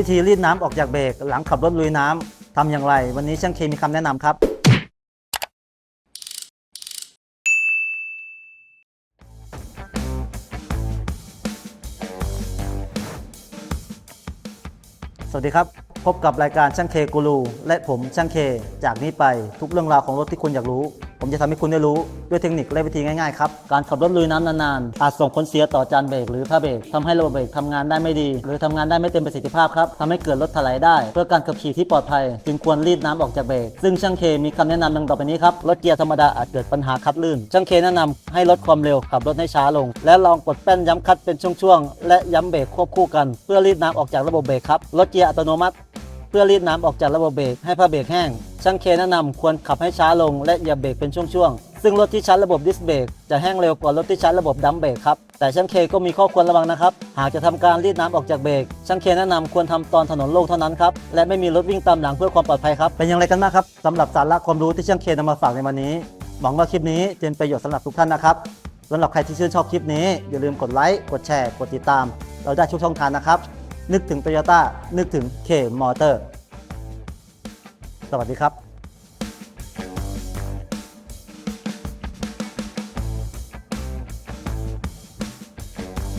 วิธีรีดน้ำออกจากเบรกหลังขับรถลุยน้ำทำอย่างไร วันนี้ช่างเคมีคำแนะนำครับ สวัสดีครับ พบกับรายการช่างเคกูรูและผมช่างเค จากนี้ไปทุกเรื่องราวของรถที่คุณอยากรู้ ผมจะทำให้คุณได้รู้ด้วยเทคนิคและวิธีง่ายๆครับ การขับรถลุยน้ำนานๆอาจส่งผลเสียต่อจานเบรกหรือผ้าเบรกทำให้ระบบเบรกทำงานได้ไม่ดี หรือทำงานได้ไม่เต็มประสิทธิภาพครับทำให้เกิดรถถลายได้ เพื่อการขับขี่ที่ปลอดภัย จึงควรรีดน้ำออกจากเบรกซึ่งช่างเคมีคำแนะนำดังต่อไปนี้ครับรถเกียร์ธรรมดาอาจเกิดปัญหาคัดลื่น ช่างเคแนะนำให้ลดความเร็วขับรถให้ช้าลง และลองกดแป้นย้ำคัดเป็นช่วงๆและย้ำเบรกควบคู่กัน เพื่อรีดน้ำออกจากระบบเบรกครับรถเกียร์อัตโนมัติ พื่อรีดน้ำออกจากระบบเบรกให้ผ้าเบรกแห้ง ช่างเคแนะนำควรขับให้ช้าลงและอย่าเบรกเป็นช่วงๆ ซึ่งรถที่ใช้ระบบดิสเบรกจะแห้งเร็วกว่ารถที่ใช้ระบบดัมเบรกครับ แต่ช่างเคก็มีข้อควรระวังนะครับ หากจะทำการรีดน้ำออกจากเบรก ช่างเคแนะนำควรทำตอนถนนโล่งเท่านั้นครับ และไม่มีรถวิ่งตามหลังเพื่อความปลอดภัยครับ เป็นอย่างไรกันบ้างครับสำหรับสาระความรู้ที่ช่างเคนำมาฝากในวันนี้ หวังว่าคลิปนี้จะเป็นประโยชน์สำหรับทุกท่านนะครับสำหรับใครที่ชื่นชอบคลิปนี้อย่าลืมกดไลค์ กดแชร์ กดติดตาม เราได้ทุกช่องทางนะครับ นึกถึงโตโยต้านึกถึงเคมอเตอร์ สวัสดีครับ